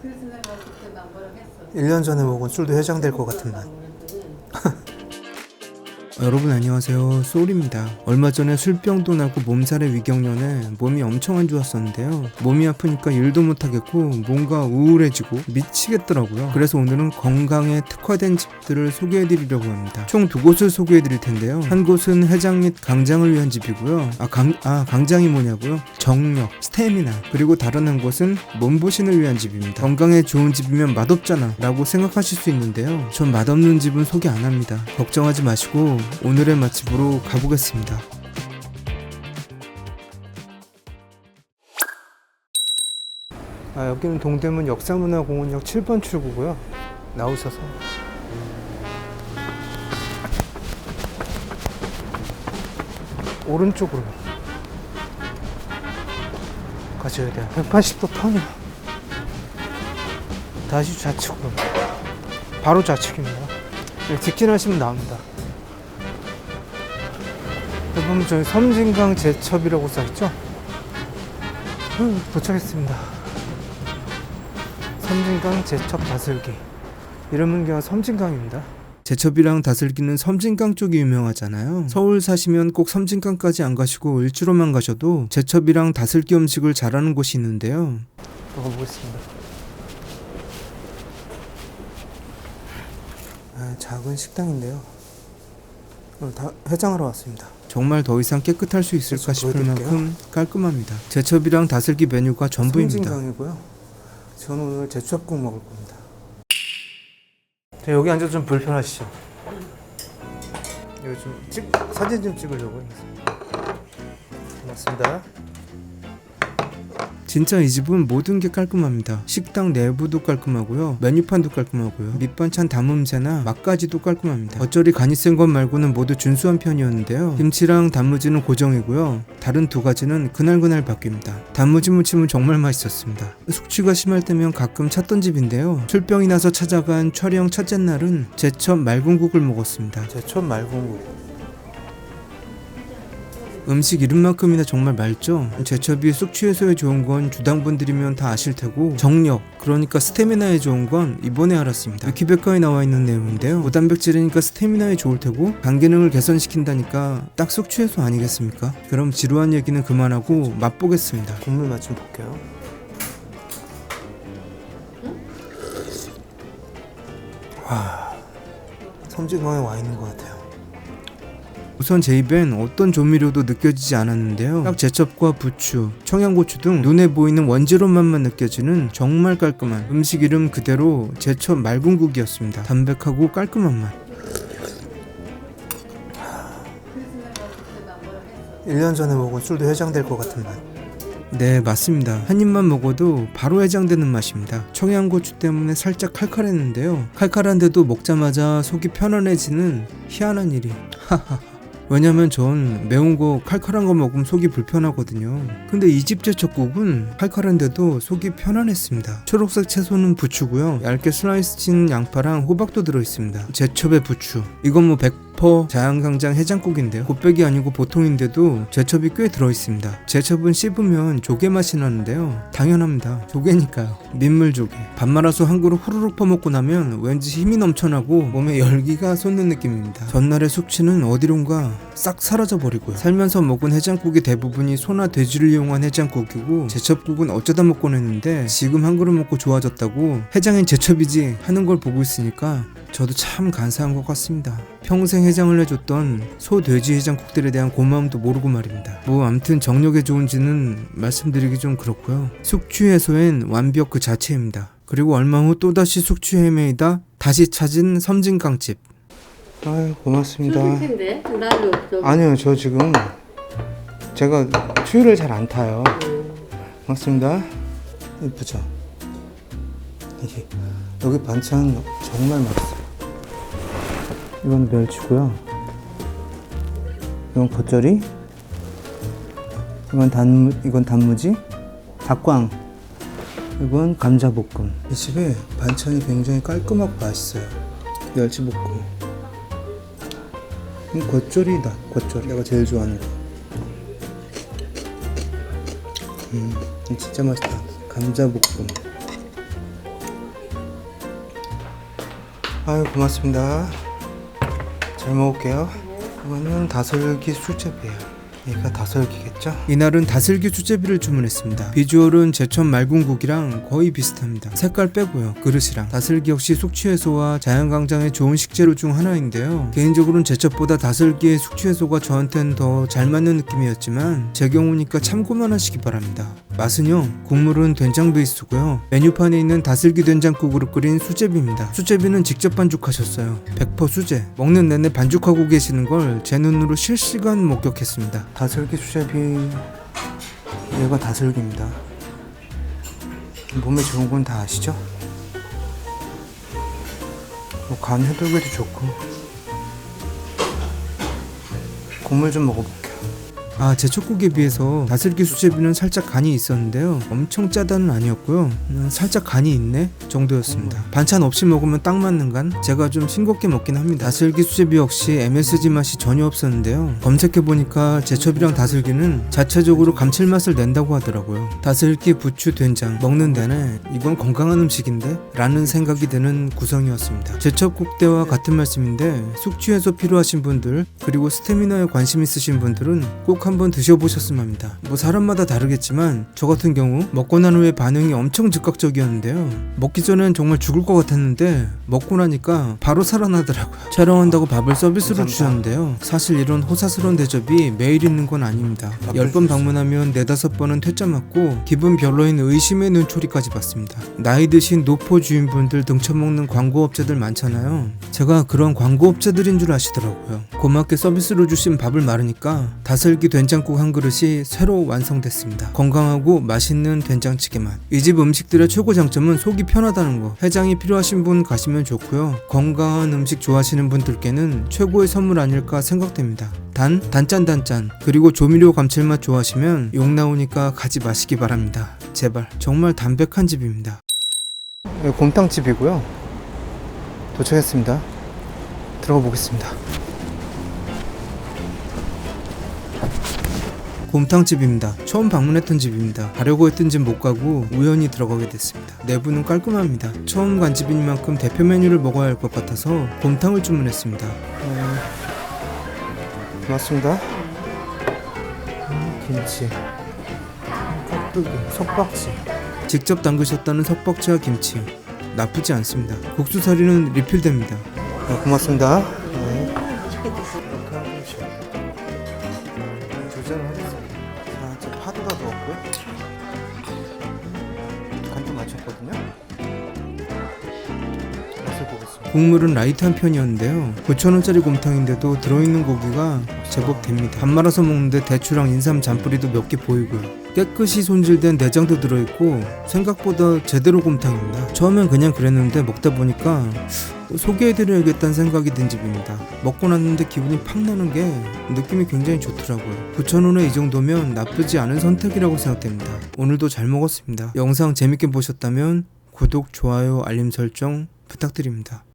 그래서 내가 그때 나 뭐라 했어. 1년 전에 먹은 술도 해장될 것 같은 맛. 여러분 안녕하세요. 소울입니다. 얼마 전에 술병도 나고 몸살의 위경련에 몸이 엄청 안 좋았었는데요. 몸이 아프니까 일도 못하겠고 뭔가 우울해지고 미치겠더라고요. 그래서 오늘은 건강에 특화된 집들을 소개해드리려고 합니다. 총 두 곳을 소개해드릴 텐데요. 한 곳은 해장 및 강장을 위한 집이고요. 아, 강, 아 강장이 뭐냐고요? 정력, 스태미나 그리고 다른 한 곳은 몸보신을 위한 집입니다. 건강에 좋은 집이면 맛없잖아 라고 생각하실 수 있는데요. 전 맛없는 집은 소개 안 합니다. 걱정하지 마시고 오늘의 맛집으로 가보겠습니다. 아 여기는 동대문 역사문화공원역 7번 출구고요. 나오셔서. 오른쪽으로 가셔야 돼요. 180도 턴이요 다시 좌측으로. 바로 좌측입니다. 네, 직진하시면 나옵니다 보면 저기 섬진강 제첩이라고 써있죠 음, 도착했습니다 섬진강 제첩 다슬기 이름은 그냥 섬진강입니다 제첩이랑 다슬기는 섬진강 쪽이 유명하잖아요. 서울 사시면 꼭 섬진강까지 안 가시고 일주로만 가셔도 제첩이랑 다슬기 음식을 잘하는 곳이 있는데요. 먹어보겠습니다. 아, 작은 식당인데요. 오늘 다 해장하러 왔습니다. 정말 더 이상 깨끗할 수 있을까 싶을. 만큼 깔끔합니다. 제첩이랑 다슬기 메뉴가 전부입니다. 섬진강이고요. 저는 오늘 제첩국 먹을 겁니다. 자, 여기 앉아 좀 불편하시죠? 여기 좀 찍, 사진 좀 찍으려고. 고맙습니다. 진짜 이 집은 모든 게 깔끔합니다. 식당 내부도 깔끔하고요. 메뉴판도 깔끔하고요. 밑반찬 담음새나 맛까지도 깔끔합니다. 어쩌리 간이 센 것 말고는 모두 준수한 편이었는데요. 김치랑 단무지는 고정이고요. 다른 두 가지는 그날그날 바뀝니다. 단무지 무침은 정말 맛있었습니다. 숙취가 심할 때면 가끔 찾던 집인데요. 술병이 나서 찾아간 촬영 첫째 날은 제첩 맑은국을 먹었습니다. 제첩 말공국. 음식 이름만큼이나 정말 맑죠? 제첩이 숙취 해소에 좋은 건 주당분들이면 다 아실 테고 정력, 그러니까 스태미나에 좋은 건 이번에 알았습니다. 위키백과에 나와 있는 내용인데요. 고단백질이니까 스태미나에 좋을 테고 간 기능을 개선시킨다니까 딱 숙취 해소 아니겠습니까? 그럼 지루한 얘기는 그만하고 맛보겠습니다. 국물 맛 좀 볼게요. 와, 섬진강에 와 있는 것 같아요. 우선 제 입엔 어떤 조미료도 느껴지지 않았는데요. 딱 제첩과 부추, 청양고추 등 눈에 보이는 원재료 맛만 느껴지는 정말 깔끔한 음식 이름 그대로 제첩 맑은국이었습니다. 담백하고 깔끔한 맛. 그래서 내가 그때 나 뭐라 했어. 1년 전에 먹은 술도 해장될 것 같은 맛. 네, 맞습니다. 한 입만 먹어도 바로 해장되는 맛입니다. 청양고추 때문에 살짝 칼칼했는데요. 칼칼한데도 먹자마자 속이 편안해지는 희한한 일이. 하하하. 왜냐면 전 매운 거 칼칼한 거 먹으면 속이 불편하거든요. 근데 이집 제첩국은 칼칼한데도 속이 편안했습니다. 초록색 채소는 부추고요. 얇게 슬라이스 친 양파랑 호박도 들어있습니다. 제첩의 부추. 이건 뭐 100% 자양강장 해장국인데요. 곱빼기 아니고 보통인데도 제첩이 꽤 들어있습니다. 제첩은 씹으면 조개 맛이 나는데요. 당연합니다. 조개니까요. 민물조개. 밥 말아서 한 그릇 후루룩 퍼먹고 나면 왠지 힘이 넘쳐나고 몸에 열기가 솟는 느낌입니다. 전날의 숙취는 어디론가 싹 사라져버리고요. 살면서 먹은 해장국의 대부분이 소나 돼지를 이용한 해장국이고 제첩국은 어쩌다 먹곤 했는데 지금 한 그릇 먹고 좋아졌다고 해장엔 제첩이지 하는 걸 보고 있으니까 저도 참 간사한 것 같습니다. 평생 해장을 해줬던 소, 돼지 해장국들에 대한 고마움도 모르고 말입니다. 뭐 암튼 정력에 좋은지는 말씀드리기 좀 그렇고요. 숙취 해소엔 완벽 그 자체입니다. 그리고 얼마 후 또다시 숙취 헤매이다 다시 찾은 섬진강집. 아유, 고맙습니다. 나도 좀. 아니요, 저 지금 제가 추위를 잘 안 타요. 고맙습니다. 이쁘죠? 이게 여기 반찬 정말 맛있어요. 이건 멸치고요. 이건 겉절이. 이건 단 이건 단무지. 닭광. 이건 감자볶음. 이 집에 반찬이 굉장히 깔끔하고 맛있어요. 멸치볶음. 이 겉절이다. 겉절이. 내가 제일 좋아하는 거. 음, 이거 진짜 맛있다. 감자볶음. 아유 고맙습니다. 잘 먹을게요. 이거는 다슬기 수제비예요. 얘가 다슬기겠죠? 이날은 다슬기 수제비를 주문했습니다. 비주얼은 제천 맑은국이랑 거의 비슷합니다. 색깔 빼고요. 그릇이랑 다슬기 역시 숙취해소와 자연강장의 좋은 식재료 중 하나인데요. 개인적으로는 제첩보다 다슬기의 숙취해소가 저한텐 더 잘 맞는 느낌이었지만 제 경우니까 참고만 하시기 바랍니다. 맛은요 국물은 된장 베이스고요 메뉴판에 있는 다슬기 된장국으로 끓인 수제비입니다 수제비는 직접 반죽하셨어요 100% 수제 먹는 내내 반죽하고 계시는 걸 제 눈으로 실시간 목격했습니다 다슬기 수제비 얘가 다슬기입니다. 몸에 좋은 건 다 아시죠? 뭐 간 해독에도 좋고 국물 좀 먹어볼게요. 아 제첩국에 비해서 다슬기 수제비는 살짝 간이 있었는데요. 엄청 짜다는 아니었고요. 음, 살짝 간이 있네 정도였습니다. 반찬 없이 먹으면 딱 맞는 간? 제가 좀 싱겁게 먹긴 합니다. 다슬기 수제비 역시 MSG 맛이 전혀 없었는데요. 검색해보니까 제첩이랑 다슬기는 자체적으로 감칠맛을 낸다고 하더라고요. 다슬기 부추 된장 먹는 데는 이건 건강한 음식인데 라는 생각이 드는 구성이었습니다. 제첩국대와 같은 말씀인데 숙취해소 필요하신 분들 그리고 스태미너에 관심 있으신 분들은 꼭 한번 드셔보셨으면 합니다. 뭐 사람마다 다르겠지만 저 같은 경우 먹고 난 후에 반응이 엄청 즉각적이었는데요. 먹기 전엔 정말 죽을 것 같았는데 먹고 나니까 바로 살아나더라고요. 촬영한다고 밥을 서비스로. 주셨는데요. 사실 이런 호사스러운 대접이 매일 있는 건 아닙니다. 밥을 10번 주셨어요. 방문하면 네다섯 번은 퇴짜 맞고 기분 별로인 의심의 눈초리까지 받습니다. 나이 드신 노포 주인분들 등쳐먹는 광고업자들 많잖아요. 제가 그런 광고업자들인 줄 아시더라고요. 고맙게 서비스로 주신 밥을 말으니까 다슬기 된장국 한 그릇이 새로 완성됐습니다. 건강하고 맛있는 된장찌개 맛. 이집 음식들의 최고 장점은 속이 편하다는 거. 해장이 필요하신 분 가시면 좋고요. 건강한 음식 좋아하시는 분들께는 최고의 선물 아닐까 생각됩니다. 단, 단짠 단짠. 그리고 조미료 감칠맛 좋아하시면 욕 나오니까 가지 마시기 바랍니다. 제발. 정말 담백한 집입니다. 여기 곰탕집이고요. 도착했습니다. 들어가 보겠습니다. 곰탕집입니다. 처음 방문했던 집입니다. 가려고 했던 집 못 가고 우연히 들어가게 됐습니다. 내부는 깔끔합니다. 처음 간 집이니만큼 대표 메뉴를 먹어야 할 것 같아서 곰탕을 주문했습니다. 어, 고맙습니다. 음, 김치, 깍두기, 석박지. 직접 담그셨다는 석박지와 김치. 나쁘지 않습니다. 국수사리는 리필됩니다. 네, 고맙습니다. 국물은 라이트한 편이었는데요. 9,000원짜리 곰탕인데도 들어있는 고기가 제법 됩니다. 밥 말아서 먹는데 대추랑 인삼 잔뿌리도 몇 개 보이고요. 깨끗이 손질된 내장도 들어있고 생각보다 제대로 곰탕입니다. 처음엔 그냥 그랬는데 먹다 보니까 소개해드려야겠다는 생각이 든 집입니다. 먹고 났는데 기분이 팍 나는 게 느낌이 굉장히 좋더라고요. 9,000원에 이 정도면 나쁘지 않은 선택이라고 생각됩니다. 오늘도 잘 먹었습니다. 영상 재밌게 보셨다면 구독, 좋아요, 알림 설정 부탁드립니다.